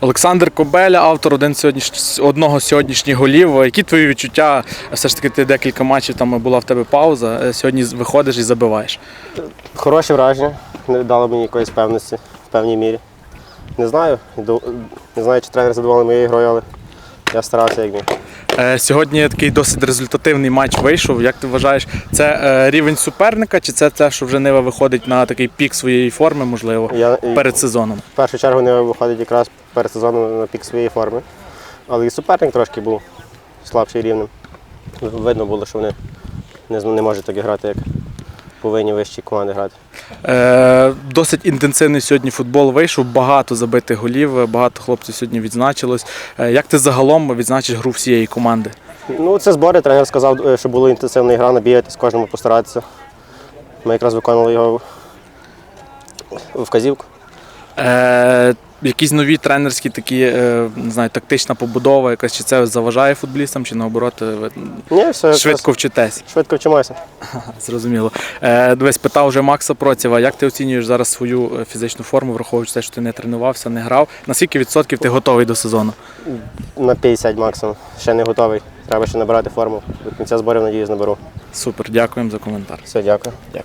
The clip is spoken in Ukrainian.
Олександр Кобеля, автор один сьогодніш... одного з сьогоднішніх голів. Які твої відчуття? Все ж таки, ти декілька матчів там була в тебе пауза. е, Сьогодні виходиш і забиваєш. Хороше враження, не дало мені якоїсь певності в певній мірі. Не знаю, не знаю, чи тренер задоволений моєю грою, але я старався як міг. Е, Сьогодні такий досить результативний матч вийшов. Як ти вважаєш, це е, рівень суперника, чи це те, що вже Нива виходить на такий пік своєї форми, можливо, Я перед сезоном? в першу чергу Нива виходить якраз перед сезоном на пік своєї форми. Але і суперник трошки був слабший рівнем. Видно було, що вони не, не можуть так грати, як повинні вищі команди грати. Е, досить інтенсивний сьогодні футбол вийшов, багато забитих голів, багато хлопців сьогодні відзначилось. Е, як ти загалом відзначиш гру всієї команди? Ну, це збори. Тренер сказав, е, що було інтенсивна гра, набігати з кожному постаратися. Ми якраз виконували його вказівку. Е, якісь нові тренерські такі, е, не знаю, тактична побудова, якась чи це заважає футболістам, чи наоборот, е, ви Ні, все швидко вчитесь. швидко вчимося. Зрозуміло. Е, дивись, питав вже Макса Процєва, як ти оцінюєш зараз свою е, фізичну форму, враховуючи те, що ти не тренувався, не грав. На скільки відсотків ти готовий до сезону? На 50 максимум. Ще не готовий. Треба ще набирати форму. До кінця зборів, надіюсь, наберу. Супер, дякуємо за коментар. Все, дякую. Дякую.